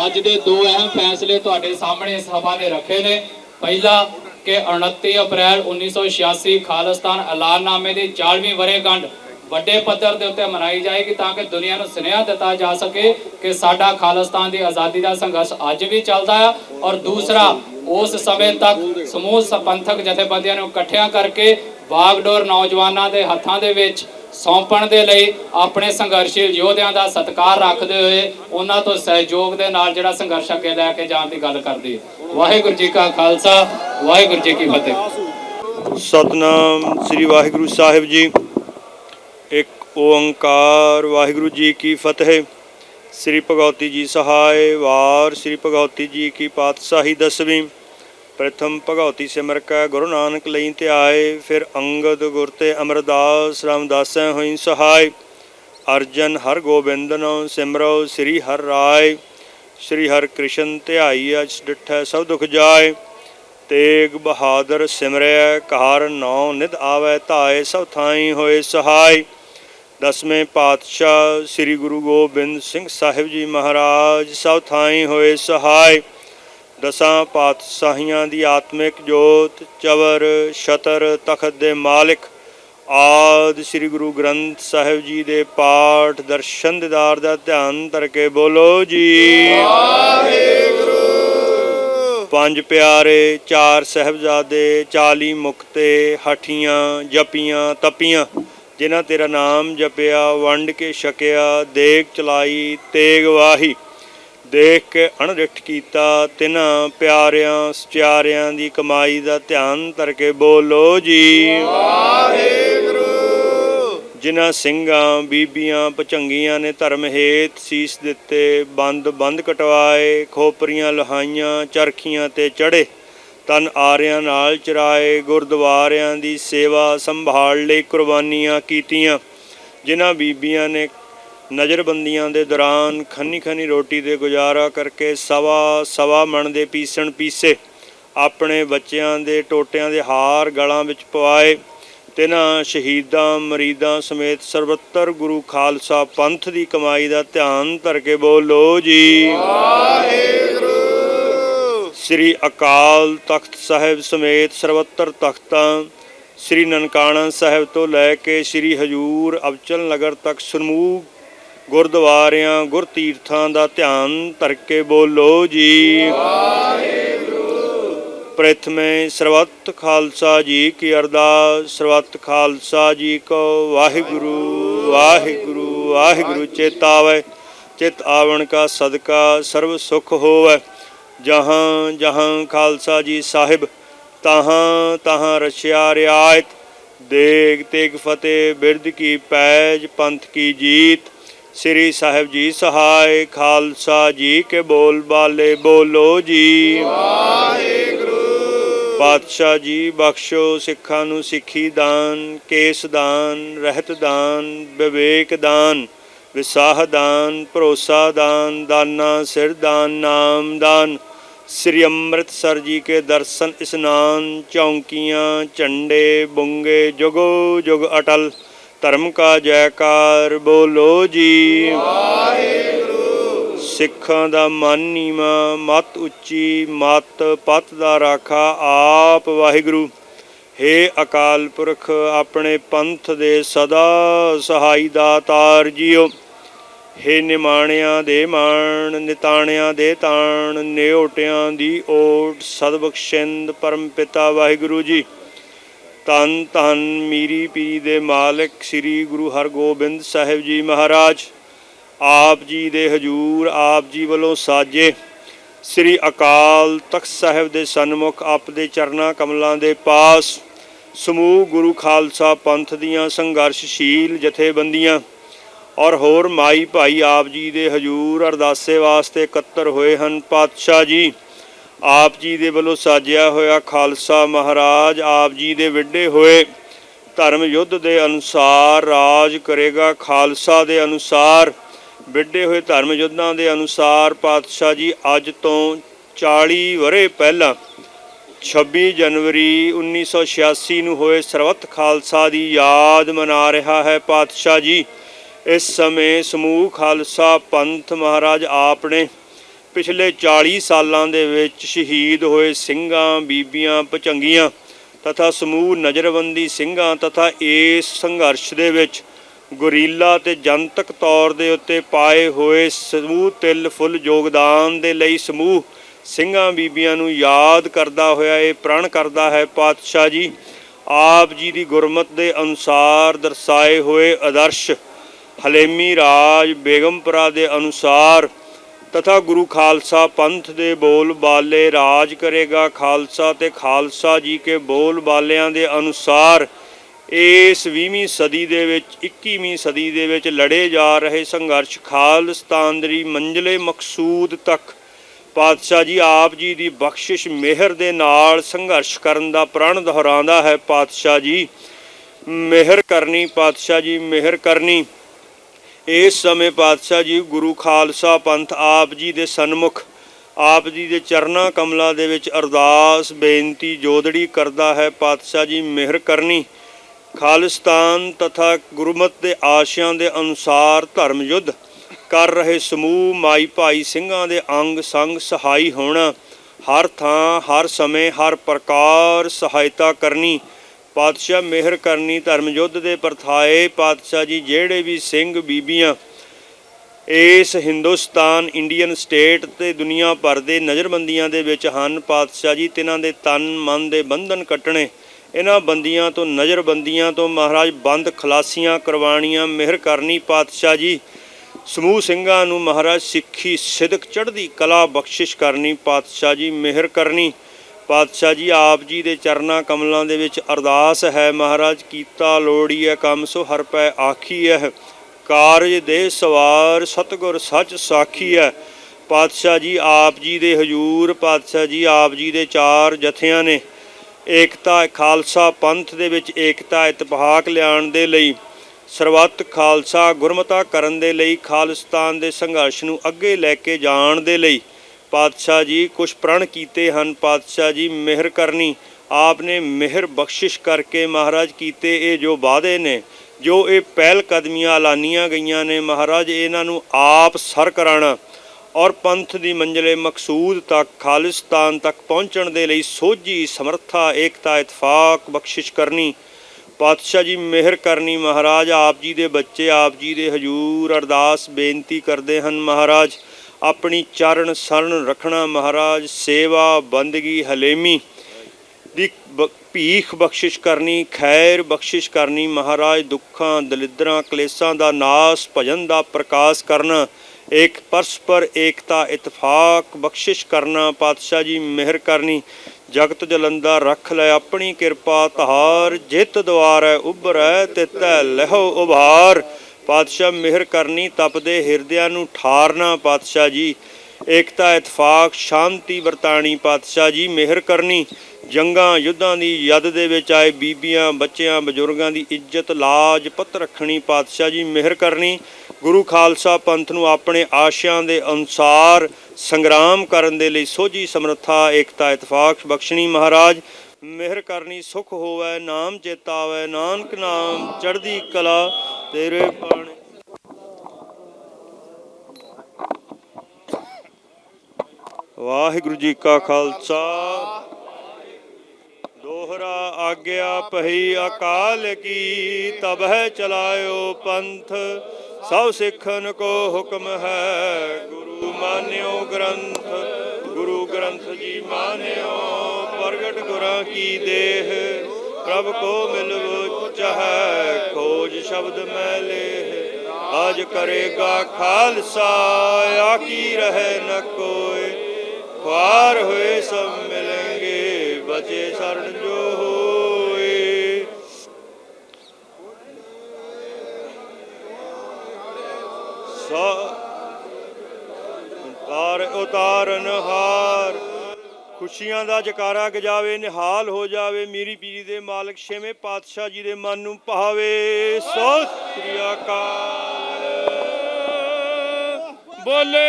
ਅੱਜ ਦੇ ਦੋ ਅਹਿਮ ਫੈਸਲੇ ਤੁਹਾਡੇ ਸਾਹਮਣੇ ਇਸ ਸਭਾ ਰੱਖੇ ਨੇ। ਪਹਿਲਾ ਕਿ 29 ਅਪ੍ਰੈਲ 1986 ਖਾਲਿਸਤਾਨ ਐਲਾਨਨਾਮੇ ਦੀ 40ਵੀਂ ਵਰ੍ਹੇਗੰਢ ਵੱਡੇ ਪੱਧਰ ਦੇ ਉੱਤੇ ਮਨਾਈ ਜਾਏਗੀ ਤਾਂ ਕਿ ਦੁਨੀਆ ਨੂੰ ਸੁਨੇਹਾ ਦਿੱਤਾ ਜਾ ਸਕੇ ਕਿ ਸਾਡਾ ਖਾਲਿਸਤਾਨ ਦੀ ਆਜ਼ਾਦੀ ਦਾ ਸੰਘਰਸ਼ ਅੱਜ ਵੀ ਚੱਲਦਾ ਹੈ ਔਰ ਦੂਸਰਾ, ਉਸ ਸਮੇਂ ਤੱਕ ਸਮੂਹ ਸਪੰਥਕ ਜਥੇਬੰਦੀਆਂ ਨੂੰ ਇਕੱਠਿਆਂ ਕਰਕੇ ਬਾਗਡੋਰ ਨੌਜਵਾਨਾਂ ਦੇ ਹੱਥਾਂ ਦੇ ਵਿੱਚ ਸੌਂਪਣ ਦੇ ਲਈ ਆਪਣੇ ਸੰਘਰਸ਼ੀਲ ਯੋਧਿਆਂ ਦਾ ਸਤਿਕਾਰ ਰੱਖਦੇ ਹੋਏ ਉਹਨਾਂ ਤੋਂ ਸਹਿਯੋਗ ਦੇ ਨਾਲ ਜਿਹੜਾ ਸੰਘਰਸ਼ ਅੱਗੇ ਲੈ ਕੇ ਜਾਣ ਦੀ ਗੱਲ ਕਰਦੀ ਹੈ। ਵਾਹਿਗੁਰੂ ਜੀ ਕਾ ਖਾਲਸਾ, ਵਾਹਿਗੁਰੂ ਜੀ ਕੀ ਫਤਿਹ। ਸਤਨਾਮ ਸ੍ਰੀ ਵਾਹਿਗੁਰੂ ਸਾਹਿਬ ਜੀ। ਇੱਕ ਓੰਕਾਰ ਵਾਹਿਗੁਰੂ ਜੀ ਕੀ ਫਤਿਹ। ਸ੍ਰੀ ਭਗਵਤੀ ਜੀ ਸਹਾਇ ਵਾਰ, ਸ੍ਰੀ ਭਗਵਤੀ ਜੀ ਕੀ ਪਾਤਸ਼ਾਹੀ ਦਸਵੀਂ। ਪ੍ਰਥਮ ਭਗਵਤੀ ਸਿਮਰ ਕੈ, ਗੁਰੂ ਨਾਨਕ ਲਈ ਧਿਆਏ, ਫਿਰ ਅੰਗਦ ਗੁਰ ਤੇ ਅਮਰਦਾਸ, ਰਾਮਦਾਸੈ ਹੋਈ ਸਹਾਇ। ਅਰਜਨ ਹਰ ਗੋਬਿੰਦਨੋ ਸਿਮਰੋ ਸ੍ਰੀ ਹਰ ਰਾਏ ਸ੍ਰੀ ਹਰ ਕ੍ਰਿਸ਼ਨ ਧਿਆਈ, ਅਜ ਡਿਠੈ ਸਭ ਦੁਖ ਜਾਏ। ਤੇਗ ਬਹਾਦਰ ਸਿਮਰੈ ਕਹਰ ਨੌ ਨਿਧ ਆਵੈ ਧਾਏ, ਸਭ ਥਾਈ ਹੋਏ ਸਹਾਈ ਦਸਵੇਂ ਪਾਤਸ਼ਾਹ ਸ੍ਰੀ ਗੁਰੂ ਗੋਬਿੰਦ ਸਿੰਘ ਸਾਹਿਬ ਜੀ ਮਹਾਰਾਜ, ਸਭ ਥਾਈਂ ਹੋਏ ਸਹਾਇ। ਦਸਾਂ ਪਾਤਸ਼ਾਹੀਆਂ ਦੀ ਆਤਮਿਕ ਜੋਤ, ਚਵਰ ਸ਼ਤਰ ਤਖਤ ਦੇ ਮਾਲਿਕ ਆਦ ਸ੍ਰੀ ਗੁਰੂ ਗ੍ਰੰਥ ਸਾਹਿਬ ਜੀ ਦੇ ਪਾਠ ਦਰਸ਼ਨ ਦਿਦਾਰ ਦਾ ਧਿਆਨ ਧਰ ਕੇ ਬੋਲੋ ਜੀ। ਪੰਜ ਪਿਆਰੇ ਚਾਰ ਸਹਿਬਜ਼ਾਦੇ 40 ਮੁਕਤੇ, ਹਠੀਆਂ, ਜਪੀਆਂ, ਤਪੀਆਂ, ਜਿਨ੍ਹਾਂ ਤੇਰਾ ਨਾਮ ਜਪਿਆ, ਵੰਡ ਕੇ ਛਕਿਆ, ਦੇਗ ਚਲਾਈ, ਤੇਗ ਵਾਹੀ। ਦੇਖ ਕੇ ਅਣਰਿੱਠ ਕੀਤਾ ਤਿਨਾਂ ਪਿਆਰਿਆਂ ਸਚਿਆਰਿਆਂ ਦੀ ਕਮਾਈ ਦਾ ਧਿਆਨ ਧਰ ਕੇ ਬੋਲੋ ਜੀ। ਜਿਨ੍ਹਾਂ ਸਿੰਘਾਂ ਬੀਬੀਆਂ ਪਚੰਗੀਆਂ ਨੇ ਧਰਮ ਹੇਤ ਸੀਸ ਦਿੱਤੇ ਬੰਦ ਬੰਦ ਕਟਵਾਏ ਖੋਪਰੀਆਂ ਲਹਾਈਆਂ ਚਰਖੀਆਂ ਤੇ ਚੜੇ ਤਨ ਆਰਿਆਂ ਨਾਲ ਚਰਾਏ ਗੁਰਦੁਆਰਿਆਂ ਦੀ ਸੇਵਾ ਸੰਭਾਲ ਲਈ ਕੁਰਬਾਨੀਆਂ ਕੀਤੀਆਂ। ਜਿਨ੍ਹਾਂ ਬੀਬੀਆਂ ਨੇ ਨਜ਼ਰਬੰਦੀਆਂ ਦੇ ਦੌਰਾਨ ਖੰਨੀ ਖੰਨੀ ਰੋਟੀ ਦੇ ਗੁਜ਼ਾਰਾ ਕਰਕੇ ਸਵਾ ਸਵਾ ਮਣ ਦੇ ਪੀਸਣ ਪੀਸੇ ਆਪਣੇ ਬੱਚਿਆਂ ਦੇ ਟੋਟਿਆਂ ਦੇ ਹਾਰ ਗਲਾਂ ਵਿੱਚ ਪਵਾਏ। ਤਿਨਾਂ ਸ਼ਹੀਦਾਂ ਮਰੀਦਾਂ ਸਮੇਤ ਸਰਬੱਤਰ ਗੁਰੂ ਖਾਲਸਾ ਪੰਥ ਦੀ ਕਮਾਈ ਦਾ ਧਿਆਨ ਧਰ ਕੇ ਬੋਲੋ ਜੀ। ਸ੍ਰੀ ਅਕਾਲ ਤਖਤ ਸਾਹਿਬ ਸਮੇਤ ਸਰਬੱਤਰ ਤਖਤਾਂ ਸ੍ਰੀ ਨਨਕਾਣਾ ਸਾਹਿਬ ਤੋਂ ਲੈ ਕੇ ਸ੍ਰੀ ਹਜੂਰ ਅਬਚਲ ਨਗਰ ਤੱਕ ਸਮੂਹ ਗੁਰਦੁਆਰਿਆਂ ਗੁਰ ਤੀਰਥਾਂ ਦਾ ਧਿਆਨ ਧਰ ਕੇ ਬੋਲੋ ਜੀ। ਪ੍ਰਥਮੇ ਸਰਬੱਤ ਖਾਲਸਾ ਜੀ ਕੀ ਅਰਦਾਸ, ਸਰਬੱਤ ਖਾਲਸਾ ਜੀ ਕੋ ਵਾਹਿਗੁਰੂ ਵਾਹਿਗੁਰੂ ਵਾਹਿਗੁਰੂ ਚੇਤਾਵੇ ਚਿਤ ਆਵਣ ਕਾ ਸਦਕਾ ਸਰਬ ਸੁਖ ਹੋਵੇ। ਜਹਾਂ ਜਹਾਂ ਖਾਲਸਾ ਜੀ ਸਾਹਿਬ, ਤਹਾਂ ਤਹਾਂ ਰਛਿਆ ਰਿਆਇਤ। ਦੇਗ ਤੇਗ ਫਤਿਹ ਬਿਰਦ ਕੀ ਪੈਜ, ਪੰਥ ਕੀ ਜੀਤ। ਸ੍ਰੀ ਸਾਹਿਬ ਜੀ ਸਹਾਇ ਖਾਲਸਾ ਜੀ ਕੇ ਬੋਲ ਬਾਲੇ ਬੋਲੋ ਜੀ। ਪਾਤਸ਼ਾਹ ਜੀ ਬਖਸ਼ੋ ਸਿੱਖਾਂ ਨੂੰ ਸਿੱਖੀ ਦਾਨ, ਕੇਸ ਦਾਨ, ਰਹਿਤ ਦਾਨ, ਵਿਵੇਕ ਦਾਨ, ਵਿਸਾਹ ਦਾਨ, ਭਰੋਸਾ ਦਾਨ, ਦਾਨਾ ਸਿਰ ਦਾਨ, ਨਾਮ ਦਾਨ। ਸ੍ਰੀ ਅੰਮ੍ਰਿਤਸਰ ਜੀ ਕੇ ਦਰਸ਼ਨ ਇਸਨਾਨ, ਚੌਂਕੀਆਂ, ਝੰਡੇ, ਬੁੰਗੇ, ਜੁਗੋ ਜੁਗ ਅਟਲ। ਧਰਮ ਕਾ ਜੈਕਾਰ ਬੋਲੋ ਜੀ। ਸਿੱਖਾਂ ਦਾ ਮਨ ਨੀਵਾਂ, ਮਤ ਉੱਚੀ, ਮਤ ਪਤ ਦਾ ਰਾਖਾ ਆਪ ਵਾਹਿਗੁਰੂ। ਹੇ ਅਕਾਲ ਪੁਰਖ, ਆਪਣੇ ਪੰਥ ਦੇ ਸਦਾ ਸਹਾਈ ਦਾਤਾਰ ਜੀਓ। ਹੇ ਨਿਮਾਣਿਆਂ ਦੇ ਮਾਣ, ਨਿਤਾਣਿਆਂ ਦੇ ਤਾਣ ਨਿਓਟਿਆਂ ਦੀ ਓਟ ਸਦਬਖਸ਼ਿੰਦ ਪਰਮ ਪਿਤਾ ਵਾਹਿਗੁਰੂ ਜੀ। ਤਨ ਤਨ ਮੀਰੀ ਪੀ ਦੇ ਮਾਲਕ ਸ੍ਰੀ ਗੁਰੂ ਹਰਗੋਬਿੰਦ ਸਾਹਿਬ ਜੀ ਮਹਾਰਾਜ, ਆਪ ਜੀ ਦੇ ਹਜੂਰ, ਆਪ ਜੀ ਵੱਲੋਂ ਸਾਜੇ ਸ੍ਰੀ ਅਕਾਲ ਤਖਤ ਸਾਹਿਬ ਦੇ ਸਨਮੁਖ ਆਪ ਦੇ ਚਰਨਾ ਕਮਲਾਂ ਦੇ ਪਾਸ ਸਮੂਹ ਗੁਰੂ ਖਾਲਸਾ ਪੰਥ ਦੀਆਂ ਸੰਘਰਸ਼ਸ਼ੀਲ ਜਥੇਬੰਦੀਆਂ ਔਰ ਹੋਰ ਮਾਈ ਭਾਈ ਆਪ ਜੀ ਦੇ ਹਜੂਰ ਅਰਦਾਸੇ ਵਾਸਤੇ ਇਕੱਤਰ ਹੋਏ ਹਨ। ਪਾਤਸ਼ਾਹ ਜੀ ਆਪ ਜੀ ਦੇ ਵੱਲੋਂ ਸਾਜਿਆ ਹੋਇਆ ਖਾਲਸਾ ਮਹਾਰਾਜ, ਆਪ ਜੀ ਦੇ ਵਿੱਢੇ ਹੋਏ ਧਰਮ ਯੁੱਧ ਦੇ ਅਨੁਸਾਰ ਰਾਜ ਕਰੇਗਾ। ਖਾਲਸਾ ਦੇ ਅਨੁਸਾਰ, ਵਿੱਢੇ ਹੋਏ ਧਰਮ ਯੁੱਧਾਂ ਦੇ ਅਨੁਸਾਰ ਪਾਤਸ਼ਾਹ ਜੀ, ਅੱਜ ਤੋਂ 40 ਵਰੇ ਪਹਿਲਾਂ 26 ਜਨਵਰੀ 1986 ਨੂੰ ਹੋਏ ਸਰਬੱਤ ਖਾਲਸਾ ਦੀ ਯਾਦ ਮਨਾ ਰਿਹਾ ਹੈ ਪਾਤਸ਼ਾਹ ਜੀ। ਇਸ ਸਮੇਂ ਸਮੂਹ ਖਾਲਸਾ ਪੰਥ ਮਹਾਰਾਜ, ਆਪ ਨੇ ਪਿਛਲੇ 40 ਸਾਲਾਂ ਦੇ ਵਿੱਚ ਸ਼ਹੀਦ ਹੋਏ ਸਿੰਘਾਂ, ਬੀਬੀਆਂ ਭਚੰਗੀਆਂ ਤਥਾ ਸਮੂਹ ਨਜ਼ਰਬੰਦੀ ਸਿੰਘਾਂ ਤਥਾ ਇਸ ਸੰਘਰਸ਼ ਦੇ ਵਿੱਚ ਗੁਰੀਲਾ ਤੇ ਜਨਤਕ ਤੌਰ ਦੇ ਉੱਤੇ ਪਾਏ ਹੋਏ ਸਮੂਹ ਤਿਲ ਫੁੱਲ ਯੋਗਦਾਨ ਦੇ ਲਈ ਸਮੂਹ ਸਿੰਘਾਂ, ਬੀਬੀਆਂ ਨੂੰ ਯਾਦ ਕਰਦਾ ਹੋਇਆ, ਇਹ ਪ੍ਰਣ ਕਰਦਾ ਹੈ ਪਾਤਸ਼ਾਹ ਜੀ। ਆਪ ਜੀ ਦੀ ਗੁਰਮਤ ਦੇ ਅਨੁਸਾਰ ਦਰਸਾਏ ਹੋਏ ਆਦਰਸ਼ ਹਲੇਮੀ ਰਾਜ ਬੇਗਮਪੁਰਾ ਦੇ ਅਨੁਸਾਰ ਤਥਾ ਗੁਰੂ ਖਾਲਸਾ ਪੰਥ ਦੇ ਬੋਲ ਬਾਲੇ ਰਾਜ ਕਰੇਗਾ ਖਾਲਸਾ ਤੇ ਖਾਲਸਾ ਜੀ ਕੇ ਬੋਲ ਬਾਲਿਆਂ ਦੇ ਅਨੁਸਾਰ ਇਸ 20ਵੀਂ ਸਦੀ ਦੇ ਵਿੱਚ 21ਵੀਂ ਸਦੀ ਦੇ ਵਿੱਚ ਲੜੇ ਜਾ ਰਹੇ ਸੰਘਰਸ਼ ਖਾਲਸਤਾਨ ਦੀ ਮੰਜ਼ਲੇ ਮਕਸੂਦ ਤੱਕ ਪਾਤਸ਼ਾਹ ਜੀ ਆਪ ਜੀ ਦੀ ਬਖਸ਼ਿਸ਼ ਮਿਹਰ ਦੇ ਨਾਲ ਸੰਘਰਸ਼ ਕਰਨ ਦਾ ਪ੍ਰਣ ਦੁਹਰਾਉਂਦਾ ਹੈ ਪਾਤਸ਼ਾਹ ਜੀ। ਮਿਹਰ ਕਰਨੀ, ਪਾਤਸ਼ਾਹ ਜੀ ਮਿਹਰ ਕਰਨੀ। ਇਸ ਸਮੇਂ ਪਾਤਸ਼ਾਹ ਜੀ ਗੁਰੂ ਖਾਲਸਾ ਪੰਥ ਆਪ ਜੀ ਦੇ ਸਨਮੁਖ, ਆਪ ਜੀ ਦੇ ਚਰਨਾ ਕਮਲਾਂ ਦੇ ਵਿੱਚ ਅਰਦਾਸ, ਬੇਨਤੀ ਜੋਦੜੀ ਕਰਦਾ ਹੈ ਪਾਤਸ਼ਾਹ ਜੀ ਮਿਹਰ ਕਰਨੀ। ਖਾਲਿਸਤਾਨ ਤਥਾ ਗੁਰਮਤ ਦੇ ਆਸ਼ਿਆਂ ਦੇ ਅਨੁਸਾਰ ਧਰਮ ਯੁੱਧ ਕਰ ਰਹੇ ਸਮੂਹ ਮਾਈ ਭਾਈ ਸਿੰਘਾਂ ਦੇ ਅੰਗ ਸੰਗ ਸਹਾਈ ਹੋਣਾ। ਹਰ ਥਾਂ, ਹਰ ਸਮੇਂ, ਹਰ ਪ੍ਰਕਾਰ ਸਹਾਇਤਾ ਕਰਨੀ। ਪਾਤਸ਼ਾਹ ਮਿਹਰ ਕਰਨੀ ਧਰਮ ਯੁੱਧ ਦੇ ਪਰਥਾਏ। ਪਾਤਸ਼ਾਹ ਜੀ, ਜਿਹੜੇ ਵੀ ਸਿੰਘ ਬੀਬੀਆਂ ਇਸ ਹਿੰਦੁਸਤਾਨ ਇੰਡੀਅਨ ਸਟੇਟ ਤੇ ਦੁਨੀਆ ਭਰ ਦੇ ਨਜ਼ਰਬੰਦੀਆਂ ਦੇ ਵਿੱਚ ਹਨ, ਪਾਤਸ਼ਾਹ ਜੀ, ਤਿਨਾਂ ਦੇ ਤਨ, ਮਨ ਦੇ ਬੰਧਨ ਕੱਟਣੇ, ਇਹਨਾਂ ਬੰਦੀਆਂ ਤੋਂ ਨਜ਼ਰਬੰਦੀਆਂ ਤੋਂ ਮਹਾਰਾਜ ਬੰਦ ਖਲਾਸੀਆਂ ਕਰਵਾਣੀਆਂ ਮਿਹਰ ਕਰਨੀ। ਪਾਤਸ਼ਾਹ ਜੀ, ਸਮੂਹ ਸਿੰਘਾਂ ਨੂੰ ਮਹਾਰਾਜ ਸਿੱਖੀ ਸਿਦਕ ਚੜ੍ਹਦੀ ਕਲਾ ਬਖਸ਼ਿਸ਼ ਕਰਨੀ। ਪਾਤਸ਼ਾਹ ਜੀ, ਮਿਹਰ ਕਰਨੀ। ਪਾਤਸ਼ਾਹ ਜੀ, ਆਪ ਜੀ ਦੇ ਚਰਨਾਂ ਕਮਲਾਂ ਦੇ ਵਿੱਚ ਅਰਦਾਸ ਹੈ। ਮਹਾਰਾਜ, ਕੀਤਾ ਲੋੜੀ ਹੈ ਕੰਮ, ਸੋ ਹਰ ਪੈ ਆਖੀ ਹੈ। ਕਾਰਜ ਦੇ ਸਵਾਰ ਸਤਗੁਰ ਸੱਚ ਸਾਖੀ ਹੈ। ਪਾਤਸ਼ਾਹ ਜੀ, ਆਪ ਜੀ ਦੇ ਹਜੂਰ, ਪਾਤਸ਼ਾਹ ਜੀ, ਆਪ ਜੀ ਦੇ ਚਾਰ ਜਥਿਆਂ ਨੇ ਏਕਤਾ, ਖਾਲਸਾ ਪੰਥ ਦੇ ਵਿੱਚ ਏਕਤਾ ਇਤਿਫਾਕ ਲਿਆਉਣ ਦੇ ਲਈ ਸਰਬੱਤ ਖਾਲਸਾ ਗੁਰਮਤਾ ਕਰਨ ਦੇ ਲਈ, ਖਾਲਿਸਤਾਨ ਦੇ ਸੰਘਰਸ਼ ਨੂੰ ਅੱਗੇ ਲੈ ਕੇ ਜਾਣ ਦੇ ਲਈ ਪਾਤਸ਼ਾਹ ਜੀ, ਕੁਛ ਪ੍ਰਣ ਕੀਤੇ ਹਨ। ਪਾਤਸ਼ਾਹ ਜੀ, ਮਿਹਰ ਕਰਨੀ। ਆਪ ਨੇ ਮਿਹਰ ਬਖਸ਼ਿਸ਼ ਕਰਕੇ ਮਹਾਰਾਜ ਕੀਤੇ ਇਹ ਜੋ ਵਾਅਦੇ ਨੇ, ਜੋ ਇਹ ਪਹਿਲ ਕਦਮੀਆਂ ਐਲਾਨੀਆਂ ਗਈਆਂ ਨੇ, ਮਹਾਰਾਜ ਇਹਨਾਂ ਨੂੰ ਆਪ ਸਰ ਕਰਾਣਾ ਔਰ ਪੰਥ ਦੀ ਮੰਜ਼ਲੇ ਮਕਸੂਦ ਤੱਕ, ਖਾਲਿਸਤਾਨ ਤੱਕ ਪਹੁੰਚਣ ਦੇ ਲਈ ਸੋਝੀ ਸਮਰੱਥਾ, ਏਕਤਾ, ਇਤਫਾਕ ਬਖਸ਼ਿਸ਼ ਕਰਨੀ। ਪਾਤਸ਼ਾਹ ਜੀ, ਮਿਹਰ ਕਰਨੀ। ਮਹਾਰਾਜ, ਆਪ ਜੀ ਦੇ ਬੱਚੇ, ਆਪ ਜੀ ਦੇ ਹਜੂਰ ਅਰਦਾਸ ਬੇਨਤੀ ਕਰਦੇ ਹਨ ਮਹਾਰਾਜ। ਆਪਣੀ ਚਰਨ ਸ਼ਰਨ ਰੱਖਣਾ ਮਹਾਰਾਜ, ਸੇਵਾ ਬੰਦਗੀ ਹਲੇਮੀ ਦੀ ਭੀਖ ਬਖਸ਼ਿਸ਼ ਕਰਨੀ, ਖੈਰ ਬਖਸ਼ਿਸ਼ ਕਰਨੀ ਮਹਾਰਾਜ, ਦੁੱਖਾਂ, ਦਲਿਦਰਾਂ, ਕਲੇਸ਼ਾਂ ਦਾ ਨਾਸ, ਭਜਨ ਦਾ ਪ੍ਰਕਾਸ਼ ਕਰਨਾ ਇੱਕ ਪਰਸਪਰ ਏਕਤਾ, ਇਤਫਾਕ ਬਖਸ਼ਿਸ਼ ਕਰਨਾ, ਪਾਤਸ਼ਾਹ ਜੀ ਮਿਹਰ ਕਰਨੀ, ਜਗਤ ਜਲੰਦਾ ਰੱਖ ਲੈ ਆਪਣੀ ਕਿਰਪਾ, ਧਾਰ ਜਿਤ ਹੈ ਉਭਰੈ ਤਿਤੈ ਲਹੋ ਉਭਾਰ। ਪਾਤਸ਼ਾਹ ਮਿਹਰ ਕਰਨੀ ਤਪਦੇ ਹਿਰਦਿਆਂ ਨੂੰ ਠਾਰਨਾ ਪਾਤਸ਼ਾਹ ਜੀ। ਏਕਤਾ, ਇਤਫਾਕ, ਸ਼ਾਂਤੀ ਵਰਤਾਣੀ ਪਾਤਸ਼ਾਹ ਜੀ, ਮਿਹਰ ਕਰਨੀ। ਜੰਗਾਂ, ਯੁੱਧਾਂ ਦੀ ਯਦ ਦੇ ਵਿੱਚ ਆਏ ਬੀਬੀਆਂ, ਬੱਚਿਆਂ, ਬਜ਼ੁਰਗਾਂ ਦੀ ਇੱਜ਼ਤ, ਲਾਜ, ਪੱਤ ਰੱਖਣੀ ਪਾਤਸ਼ਾਹ ਜੀ, ਮਿਹਰ ਕਰਨੀ। ਗੁਰੂ ਖਾਲਸਾ ਪੰਥ ਨੂੰ ਆਪਣੇ ਆਸ਼ਿਆਂ ਦੇ ਅਨੁਸਾਰ ਸੰਗਰਾਮ ਕਰਨ ਦੇ ਲਈ ਸੋਝੀ ਸਮਰੱਥਾ, ਏਕਤਾ, ਇਤਫਾਕ ਬਖਸ਼ਣੀ ਮਹਾਰਾਜ। ਮਿਹਰ ਕਰਨੀ ਸੁਖ ਹੋਵੇ, ਨਾਮ ਚੇਤਾਵੇ ਨਾਨਕ ਨਾਮ ਚੜ੍ਹਦੀ ਕਲਾ, ਤੇਰੇ ਬਾਣੇ ਵਾਹਿਗੁਰੂ ਜੀ ਕਾ ਖਾਲਸਾ। ਦੋਹਰਾ ਆਗਿਆ ਪਹੀ ਅਕਾਲ ਕੀ ਤਬ ਚਲਾਇਓ ਪੰਥ। ਸਭ ਸਿੱਖਨ ਕੋ ਹੁਕਮ ਹੈ, ਗੁਰੂ ਮਾਨਿਓ ਗ੍ਰੰਥ। ਗੁਰੂ ਗ੍ਰੰਥ ਜੀ ਮਾਨਿਓ। ਪ੍ਰਗਟ ਗੁਰਾਂ ਕੀ ਦੇਹ, ਪ੍ਰਭ ਕੋ ਮਿਲਵੋ ਚਾਹੈ, ਖੋਜ ਸ਼ਬਦ ਮੈਂ ਲੇਹ। ਆਜ ਕਰੇਗਾ ਖਾਲਸਾ ਆਕੀ ਰਹੇ ਨ ਕੋਏ। ਪਾਰ ਹੋਏ ਸਭ ਮਿਲेंगे ਬਚੇ ਸ਼ਰਨ ਜੋ ਹੋਏ। ਸਾ ਉਤਾਰਨ ਹਾਰ ਖੁਸ਼ੀਆਂ ਦਾ ਜਕਾਰਾ ਗਜਾਵੇ, ਨਿਹਾਲ ਹੋ ਜਾਵੇ ਮੀਰੀ ਪੀਰੀ ਦੇ ਮਾਲਕ, ਛੇਵੇਂ ਪਾਤਸ਼ਾਹ ਜੀ ਦੇ ਮਨ ਨੂੰ ਭਾਵੇ। ਸੋ ਸ੍ਰੀ ਅਕਾਲ। ਬੋਲੇ।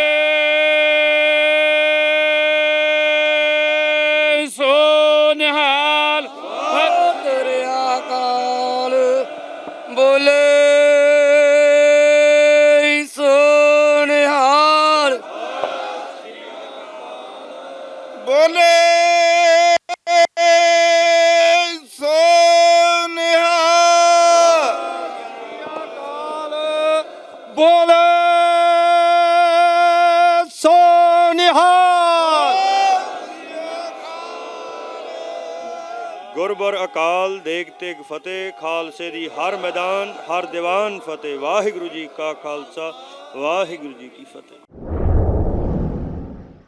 ਫਤਿਹ ਖਾਲਸੇ ਦੀ ਹਰ ਮੈਦਾਨ, ਹਰ ਦੀਵਾਨ ਫਤਿਹ। ਵਾਹਿਗੁਰੂ ਜੀ ਕਾ ਖਾਲਸਾ, ਵਾਹਿਗੁਰੂ ਜੀ ਕੀ ਫਤਿਹ।